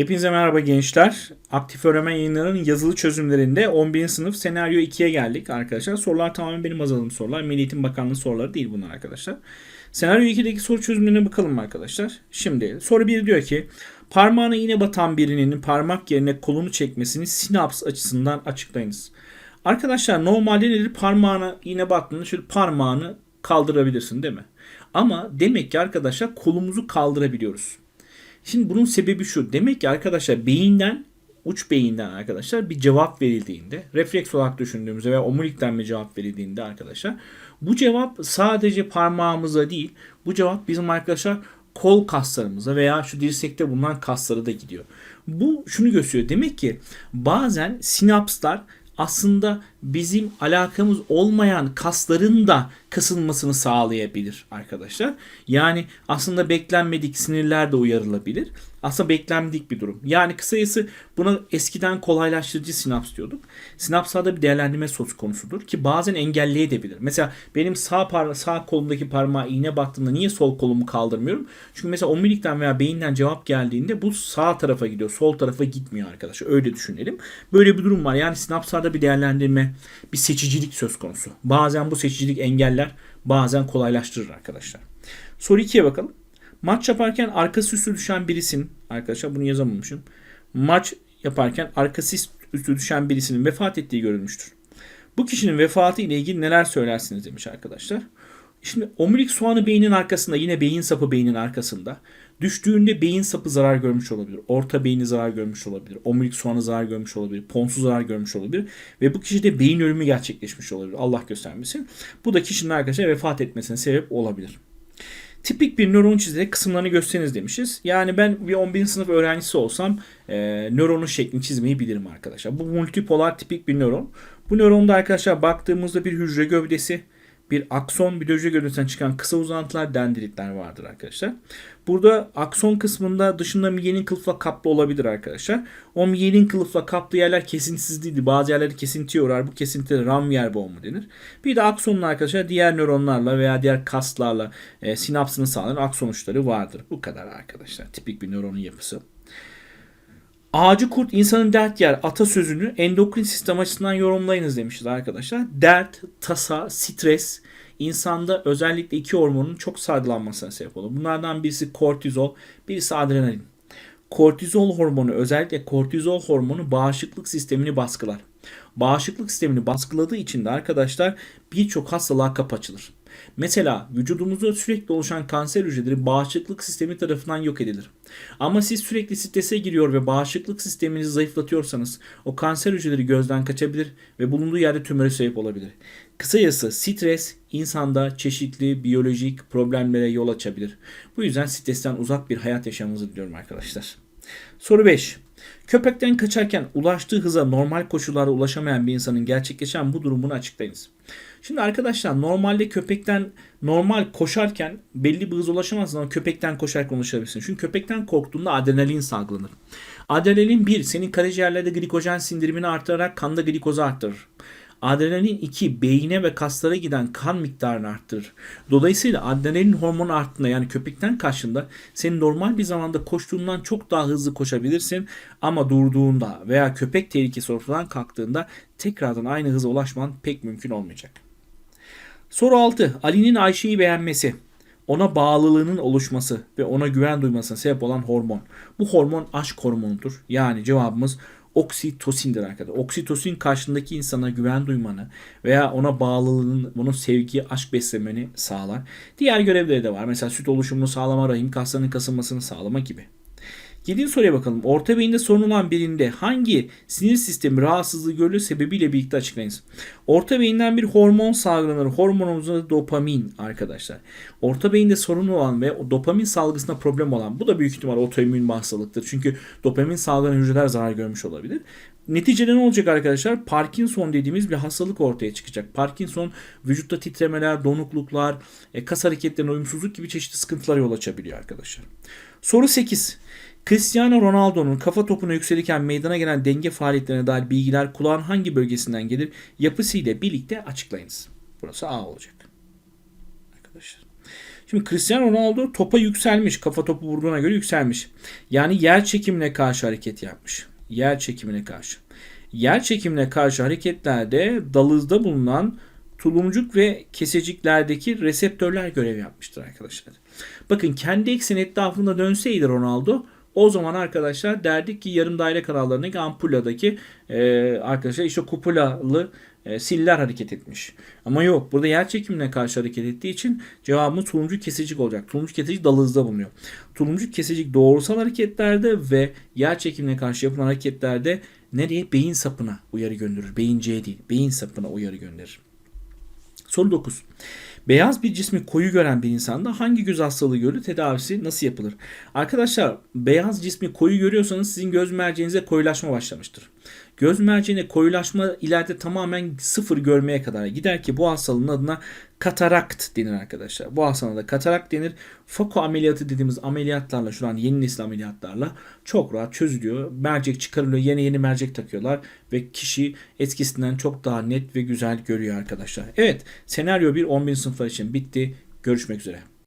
Hepinize merhaba gençler. Aktif öğrenme yayınlarının yazılı çözümlerinde 11. sınıf senaryo 2'ye geldik arkadaşlar. Sorular tamamen benim hazırladığım sorular. Milli Eğitim Bakanlığı soruları değil bunlar arkadaşlar. Senaryo 2'deki soru çözümlerine bakalım arkadaşlar. Şimdi soru 1 diyor ki parmağına iğne batan birinin parmak yerine kolunu çekmesini sinaps açısından açıklayınız. Arkadaşlar normalde nedir? Parmağına iğne battığında şöyle parmağını kaldırabilirsin değil mi? Ama demek ki arkadaşlar kolumuzu kaldırabiliyoruz. Şimdi bunun sebebi şu. Demek ki arkadaşlar beyinden uç beyinden arkadaşlar bir cevap verildiğinde refleks olarak düşündüğümüzde veya omurilikten bir cevap verildiğinde arkadaşlar bu cevap sadece parmağımıza değil bu cevap bizim arkadaşlar kol kaslarımıza veya şu dirsekte bulunan kaslara da gidiyor. Bu şunu gösteriyor. Demek ki bazen sinapslar aslında bizim alakamız olmayan kasların da kasılmasını sağlayabilir arkadaşlar. Yani aslında beklenmedik sinirler de uyarılabilir. Aslında beklenmedik bir durum. Yani kısacası buna eskiden kolaylaştırıcı sinaps diyorduk. Sinapslarda bir değerlendirme söz konusudur ki bazen engelleyebilir. Mesela benim sağ par sağ kolumdaki parmağı iğne baktığında niye sol kolumu kaldırmıyorum? Çünkü mesela omurilikten veya beyinden cevap geldiğinde bu sağ tarafa gidiyor. Sol tarafa gitmiyor arkadaşlar. Öyle düşünelim. Böyle bir durum var. Yani sinapslarda bir değerlendirme, bir seçicilik söz konusu. Bazen bu seçicilik engeller, bazen kolaylaştırır arkadaşlar. Soru 2'ye bakalım. Maç yaparken arkası üstü düşen birisinin arkadaşlar bunu yazamamışım. Maç yaparken arkası üstü düşen birisinin vefat ettiği görülmüştür. Bu kişinin vefatı ile ilgili neler söylersiniz demiş arkadaşlar. Şimdi omurilik soğanı beynin arkasında yine beyin sapı beynin arkasında. Düştüğünde beyin sapı zarar görmüş olabilir. Orta beyni zarar görmüş olabilir. Omurilik soğanı zarar görmüş olabilir. Ponsu zarar görmüş olabilir. Ve bu kişide beyin ölümü gerçekleşmiş olabilir. Allah göstermesin. Bu da kişinin arkadaşlar vefat etmesine sebep olabilir. Tipik bir nöron çizerek kısımlarını gösteriniz demişiz. Yani ben bir 11. sınıf öğrencisi olsam e, nöronun şeklini çizmeyi bilirim arkadaşlar. Bu multipolar tipik bir nöron. Bu nöronda arkadaşlar baktığımızda bir hücre gövdesi, bir akson hücre gövdesinden çıkan kısa uzantılar dendritler vardır arkadaşlar. Burada akson kısmında dışında miyenin kılıfla kaplı olabilir arkadaşlar. O miyenin kılıfla kaplı yerler kesintisiz değildi. Bazı yerleri kesintiye uğrar. Bu kesintiye Ramvier boğumu denir. Bir de aksonun arkadaşlar diğer nöronlarla veya diğer kaslarla e, sinapsını sağlayan akson uçları vardır. Bu kadar arkadaşlar. Tipik bir nöronun yapısı. Ağacı kurt insanın dert yer atasözünü endokrin sistem açısından yorumlayınız demişiz arkadaşlar. Dert, tasa, stres insanda özellikle iki hormonun çok salgılanmasına sebep olur. Bunlardan birisi kortizol, birisi adrenalin. Kortizol hormonu özellikle kortizol hormonu bağışıklık sistemini baskılar. Bağışıklık sistemini baskıladığı için de arkadaşlar birçok hastalığa kapı açılır. Mesela vücudumuzda sürekli oluşan kanser hücreleri bağışıklık sistemi tarafından yok edilir. Ama siz sürekli strese giriyor ve bağışıklık sisteminizi zayıflatıyorsanız o kanser hücreleri gözden kaçabilir ve bulunduğu yerde tümöre sebep olabilir. Kısacası stres insanda çeşitli biyolojik problemlere yol açabilir. Bu yüzden stresten uzak bir hayat yaşamanızı diliyorum arkadaşlar. Soru 5. Köpekten kaçarken ulaştığı hıza normal koşullarda ulaşamayan bir insanın gerçekleşen bu durumunu açıklayınız. Şimdi arkadaşlar normalde köpekten normal koşarken belli bir hıza ulaşamazsın ama köpekten koşarken ulaşabilirsin. Çünkü köpekten korktuğunda adrenalin salgılanır. Adrenalin bir senin karaciğerlerde glikojen sindirimini artırarak kanda glikozu arttırır. Adrenalin 2 beyine ve kaslara giden kan miktarını arttırır. Dolayısıyla adrenalin hormonu arttığında yani köpekten kaçtığında senin normal bir zamanda koştuğundan çok daha hızlı koşabilirsin ama durduğunda veya köpek tehlikesi ortadan kalktığında tekrardan aynı hıza ulaşman pek mümkün olmayacak. Soru 6. Ali'nin Ayşe'yi beğenmesi ona bağlılığının oluşması ve ona güven duymasına sebep olan hormon. Bu hormon aşk hormonudur. Yani cevabımız oksitosindir arkadaşlar. Oksitosin karşındaki insana güven duymanı veya ona bağlılığının, onun sevgi, aşk beslemeni sağlar. Diğer görevleri de var. Mesela süt oluşumunu sağlama, rahim kaslarının kasılmasını sağlama gibi. Yedinci soruya bakalım. Orta beyinde sorun olan birinde hangi sinir sistemi rahatsızlığı görülür sebebiyle birlikte açıklayınız. Orta beyinden bir hormon salgılanır. Hormonumuzun adı dopamin arkadaşlar. Orta beyinde sorun olan ve dopamin salgısında problem olan bu da büyük ihtimal otoimmün hastalıktır. Çünkü dopamin salgılanan hücreler zarar görmüş olabilir. Neticede ne olacak arkadaşlar? Parkinson dediğimiz bir hastalık ortaya çıkacak. Parkinson vücutta titremeler, donukluklar, e, kas hareketlerine uyumsuzluk gibi çeşitli sıkıntılara yol açabiliyor arkadaşlar. Soru 8. Cristiano Ronaldo'nun kafa topuna yükselirken meydana gelen denge faaliyetlerine dair bilgiler kulağın hangi bölgesinden gelir? Yapısıyla birlikte açıklayınız. Burası A olacak. Arkadaşlar. Şimdi Cristiano Ronaldo topa yükselmiş. Kafa topu vurduğuna göre yükselmiş. Yani yer çekimine karşı hareket yapmış. Yer çekimine karşı. Yer çekimine karşı hareketlerde dalızda bulunan tulumcuk ve keseciklerdeki reseptörler görev yapmıştır arkadaşlar. Bakın kendi ekseni etrafında dönseydi Ronaldo o zaman arkadaşlar derdik ki yarım daire kanallarındaki ampuladaki e, arkadaşlar işte kupulalı e, siller hareket etmiş. Ama yok burada yer çekimine karşı hareket ettiği için cevabımız tulumcuk kesecik olacak. Tulumcuk kesecik dalızda bulunuyor. Tulumcuk kesecik doğrusal hareketlerde ve yer çekimine karşı yapılan hareketlerde nereye? Beyin sapına uyarı gönderir. Beyinciye değil. Beyin sapına uyarı gönderir. Soru 9. Beyaz bir cismi koyu gören bir insanda hangi göz hastalığı görülür? Tedavisi nasıl yapılır? Arkadaşlar beyaz cismi koyu görüyorsanız sizin göz merceğinize koyulaşma başlamıştır. Göz merceğine koyulaşma ileride tamamen sıfır görmeye kadar gider ki bu hastalığın adına katarakt denir arkadaşlar. Bu hastalığına da katarakt denir. Fako ameliyatı dediğimiz ameliyatlarla şu an yeni nesil ameliyatlarla çok rahat çözülüyor. Mercek çıkarılıyor. Yeni yeni mercek takıyorlar ve kişi eskisinden çok daha net ve güzel görüyor arkadaşlar. Evet senaryo 1 10.000 sınıflar için bitti. Görüşmek üzere.